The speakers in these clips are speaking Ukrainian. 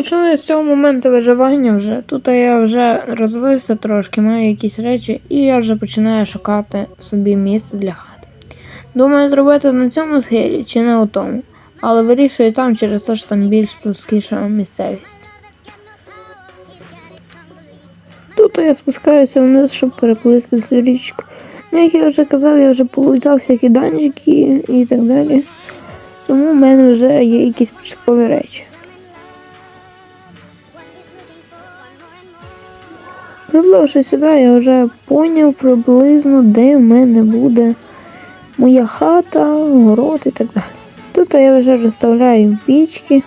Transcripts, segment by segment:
Почали з цього моменту виживання вже. Тут я вже розвився трошки, маю якісь речі, і я вже починаю шукати собі місце для хати. Думаю, зробити на цьому схилі чи не у тому, але вирішую там через те, що там більш плоскіша місцевість. Тут я спускаюся вниз, щоб переплисти цю річку. Ну, як я вже казав, я вже полутав всякі данжики і так далі. Тому в мене вже є якісь початкові речі. Прибувши сюди, я вже поняв приблизно, де в мене буде моя хата, город і так далі. Тут я вже розставляю пічки,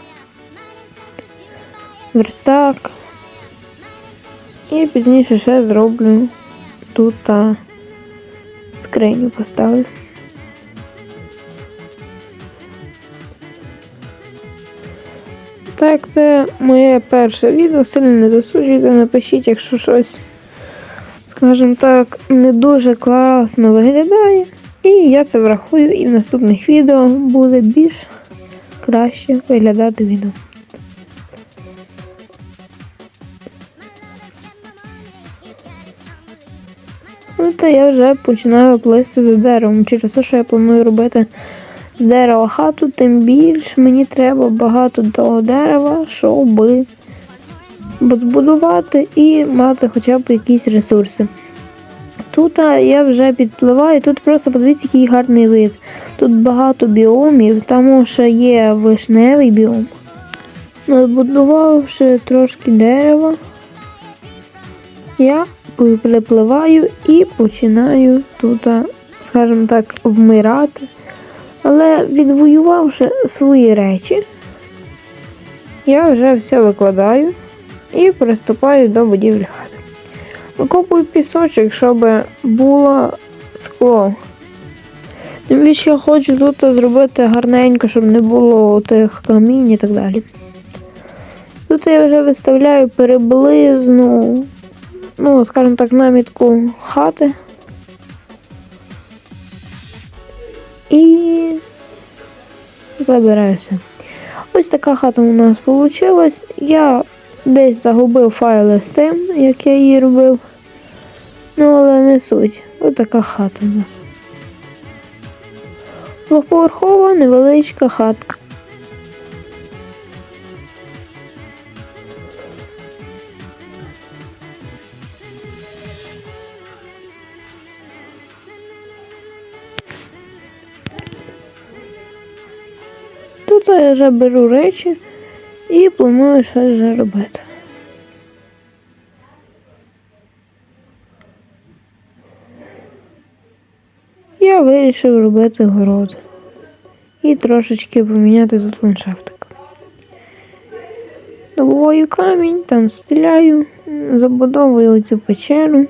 верстак. І пізніше ще зроблю тут скриню поставлю. Так, це моє перше відео. Сильно не засуджуйте, напишіть, якщо щось, скажімо так, не дуже класно виглядає. І я це врахую, і в наступних відео буде більш краще виглядати відео. Ну, та я вже починаю плисти за деревом. Через те, що я планую робити з дерева хату, тим більш мені треба багато того дерева, щоб збудувати і мати хоча б якісь ресурси. Тут я вже підпливаю, тут просто подивіться, який гарний вид. Тут багато біомів, тому що є вишневий біом. Збудувавши трошки дерева, я припливаю і починаю тут, скажімо так, вмирати. Але відвоювавши свої речі, я вже все викладаю і приступаю до будівлі хати. Викопую пісочок, щоб було скло. Тим більше я хочу тут зробити гарненько, щоб не було тих камінь і так далі. Тут я вже виставляю приблизну, ну, скажімо так, намітку хати. І забираюся. Ось така хата у нас вийшла. Я десь загубив файли з тим, як я її робив. Ну, але не суть. Ось така хата у нас. Двоповерхова невеличка хатка. Тут я вже беру речі і планую щось вже робити. Я вирішив робити город і трошечки поміняти тут ландшафтик. Добуваю камінь, там стріляю, забудовую цю печеру.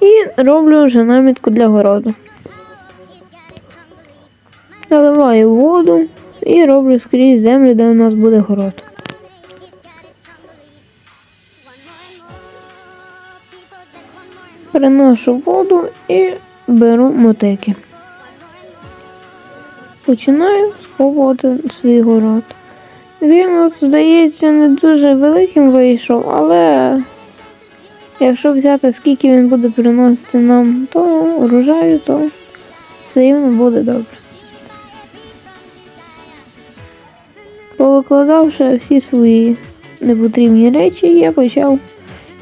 І роблю вже намітку для городу. Наливаю воду і роблю скрізь землю, де у нас буде город. Переношу воду і беру мотики. Починаю спробувати свій город. Він, от, здається, не дуже великим вийшов, але якщо взяти, скільки він буде приносити нам то урожаю, то все рівно буде добре. Повикладавши всі свої непотрібні речі, я почав,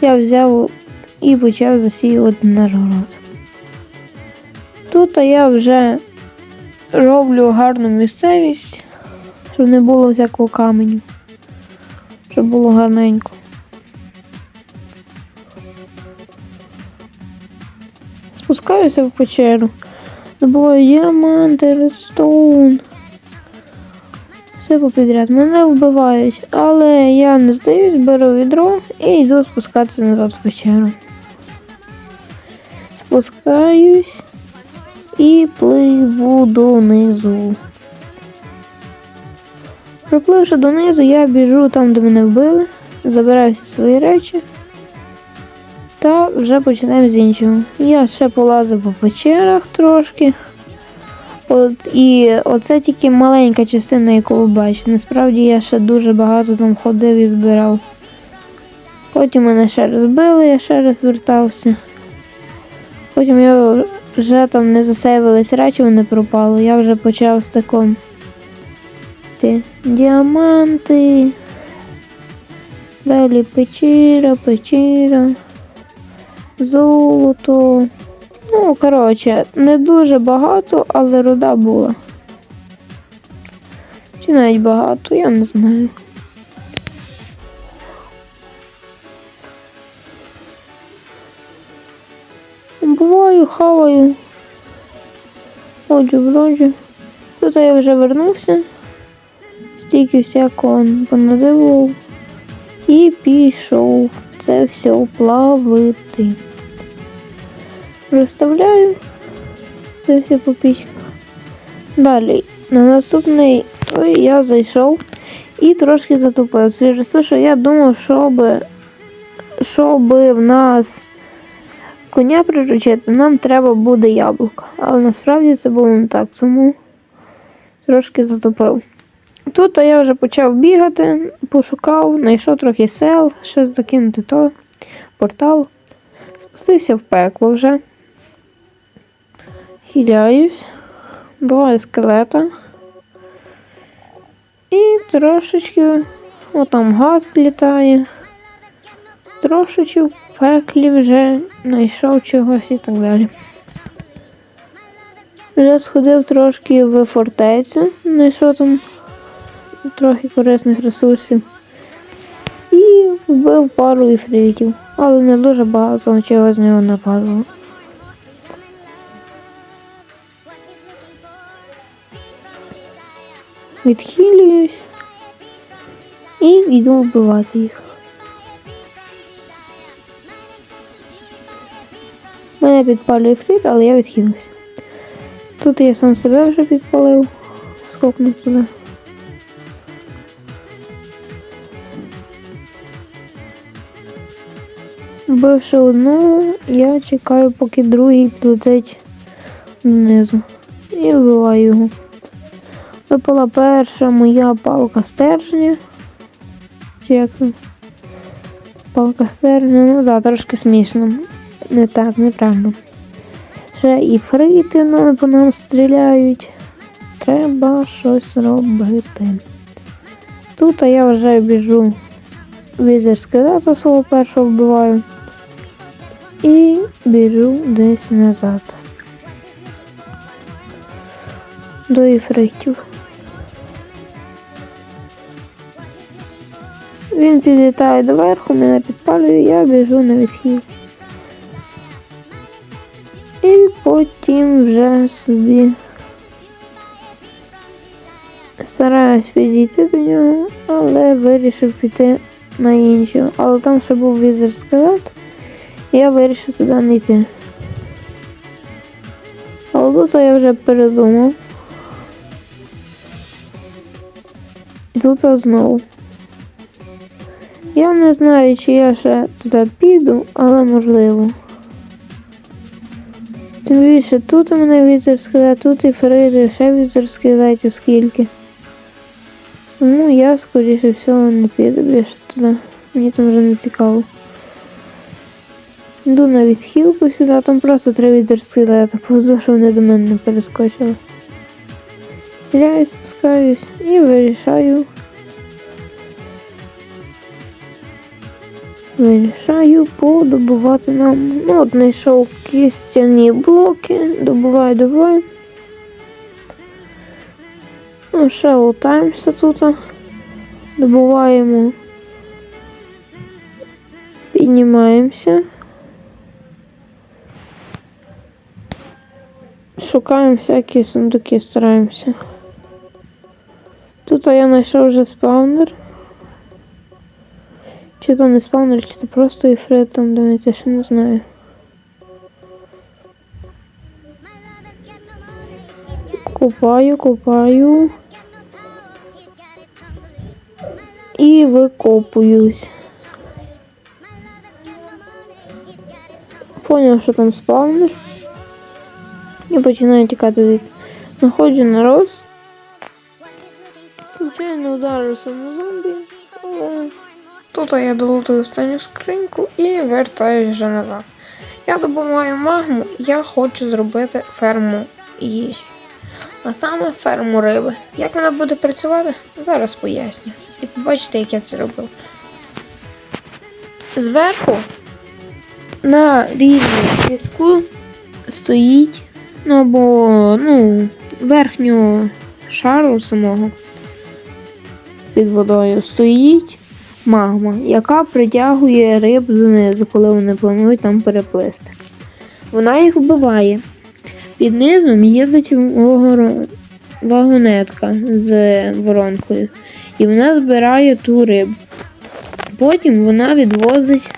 я взяв і почав засіювати наш город. Тут я вже роблю гарну місцевість, щоб не було всякого каменю, щоб було гарненько. Спускаюся в печеру, добуваю діаманти, редстоун. Все попідряд. Мене вбивають, але я не здаюсь, беру відро і йду спускатися назад в печеру. Спускаюсь і пливу донизу. Припливши донизу, я біжу там, де мене вбили, забираю всі свої речі та вже починаємо з іншого. Я ще полазив по печерах трошки. От і оце тільки маленька частина, яку ви бачите. Насправді я ще дуже багато там ходив і збирав. Потім мене ще раз били, я ще раз вертався. Потім я вже там не засейвились речі, вони пропали. Я вже почав з таком. Ти діаманти. Далі печіра, печіра. Золото. Ну, коротше, не дуже багато, але руда була. Чи навіть багато, я не знаю. Буваю, хаваю. Ходжу, вроджу. Тут я вже вернувся. Стільки всякого понадивував. І пішов це все плавити. Розставляю це все по пічках. Далі, на наступний той я зайшов і трошки затупив. Через що я думав, щоб, щоб в нас коня приручити, нам треба буде яблуко. Але насправді це було не так, тому трошки затупив. Тут я вже почав бігати, пошукав, знайшов трохи сел, щось закинути то, портал. Спустився в пекло вже. Хиляюсь, буває скелета. І трошечки, о там газ літає. Трошечки в пеклі вже знайшов чогось і так далі. Вже сходив трошки в фортецю, знайшов там трохи корисних ресурсів. І вбив пару іфритів, але не дуже багато чого з нього нападало. Відхилююсь і йду вбивати їх. Мене підпалює фрит, але я відхилився. Тут я сам себе вже підпалив, скокнув туди. Вбивши одну, я чекаю, поки другий плетить донизу. І вбиваю його. Випала перша моя палка стержня. Чи як? Палка стержня, ну да, трошки смішно. Не так, неправильно. Ще і фрити ну, по нам стріляють. Треба щось робити. Тут я вже біжу візер скелета свого першого вбиваю. І біжу десь назад. До іфритів. Він підлітає доверху, мене підпалює, я біжу на відхід. І потім вже собі стараюсь підійти до нього, але вирішив піти на іншу. Але там ще був візер скелет, і я вирішив туди не йти. Але тут я вже передумав. І тут знову. Я не знаю, чи я ще туди піду, але можливо. Тим більше тут у мене візер скелет, тут і фризи, ще візер скелетів скільки. Тому я, скоріше всього, не піду більше туди. Мені там вже не цікаво. Йду на відхилку сюди, а там просто три візер скелета, повзу, що вони до мене не перескочили. Стріляю, спускаюсь і вирішаю. Вирішаю подобувати нам. Ну, от кістяні блоки, добуваю, добуваю. Ну, ще лутаємося тут. Добуваємо. Піднімаємося. Шукаємо всякі сундуки, стараємося. Тут я знайшов вже спаунер. Чи то не спаунер, чи то просто іфрит там донеться, ще не знаю. Купаю, купаю. І викопуюсь. Поняв, що там спаунер. І починаю тікати звідти. Находжу на рост. Звичайно, ударився на зомбі, але тут я долутую останню скриньку і вертаюсь вже назад. Я добуваю магму, я хочу зробити ферму їжі. А саме ферму риби. Як вона буде працювати, зараз поясню. І побачите, як я це робив. Зверху на рівні піску стоїть, ну або ну, верхнього шару самого під водою стоїть магма, яка притягує риб донизу, коли вони планують там переплисти. Вона їх вбиває. Під низом їздить вагонетка з воронкою, і вона збирає ту рибу. Потім вона відвозить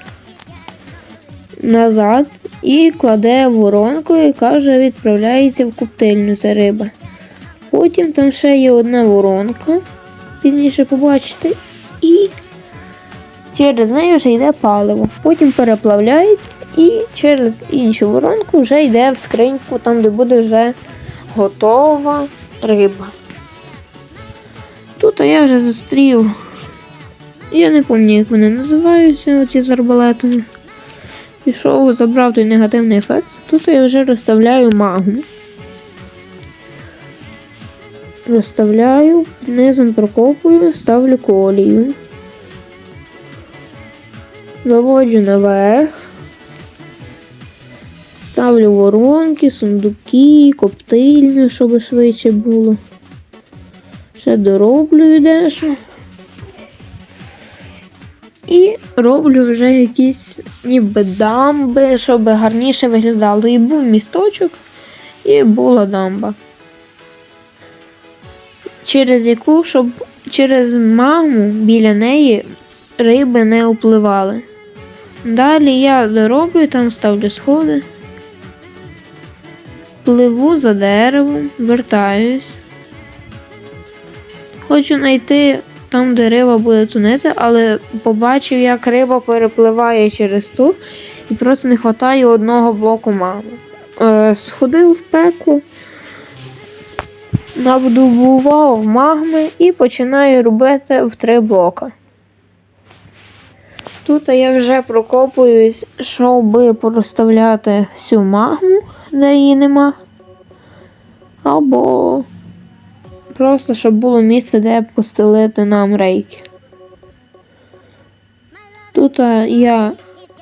назад і кладе воронку, яка вже відправляється в коптильню ця риба. Потім там ще є одна воронка, пізніше побачите, і через неї вже йде паливо. Потім переплавляється і через іншу воронку вже йде в скриньку, там де буде вже готова риба. Тут я вже зустрів. Я не пам'ятаю, як вони називаються, оті з арбалетами. Пішов, забрав той негативний ефект. Тут я вже розставляю магму. Розставляю, низом прокопую, ставлю колію. Заводжу наверх. Ставлю воронки, сундуки, коптильню, щоб швидше було. Ще дороблю дещо. І роблю вже якісь ніби дамби, щоб гарніше виглядало. І був місточок, і була дамба. Через яку, щоб через магму біля неї риби не впливали. Далі я дороблю, там ставлю сходи. Пливу за деревом, вертаюсь. Хочу знайти там, де риба буде тунити, але побачив, як риба перепливає через ту і просто не вистачає одного блоку мами. Е, сходив в пекло, набудував магми і починаю робити в три блока. Тут я вже прокопуюсь, щоб проставляти всю магму, де її нема. Або просто щоб було місце, де постелити нам рейки. Тут я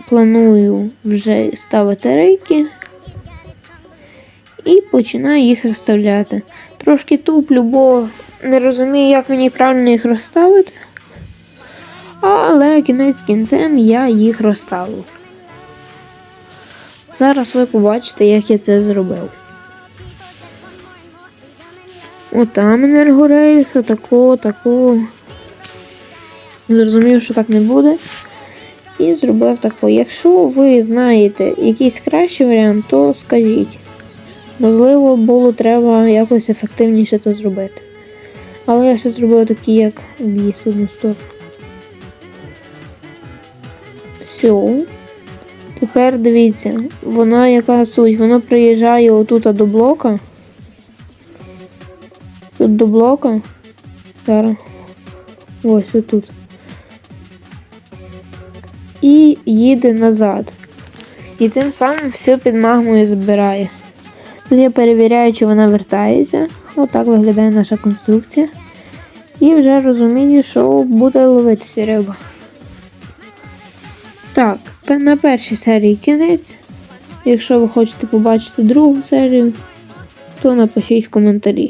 планую вже ставити рейки і починаю їх розставляти. Трошки туплю, бо не розумію, як мені правильно їх розставити. Але кінець кінцем я їх розставив. Зараз ви побачите, як я це зробив. Отам енергорейс, отако, тако. Зрозумів, що так не буде. І зробив тако. Якщо ви знаєте якийсь кращий варіант, то скажіть. Можливо, було треба якось ефективніше то зробити. Але я ще зробив такі, як в одну сторону. Все. Тепер дивіться, вона яка суть, вона приїжджає отут до блока. Тут до блока. Зараз. Ось отут. І їде назад. І тим самим все під магмою збирає. Тут я перевіряю, чи вона вертається. Отак виглядає наша конструкція. І вже розумію, що буде ловитися риба. Так, на першій серії кінець. Якщо ви хочете побачити другу серію, то напишіть в коментарі.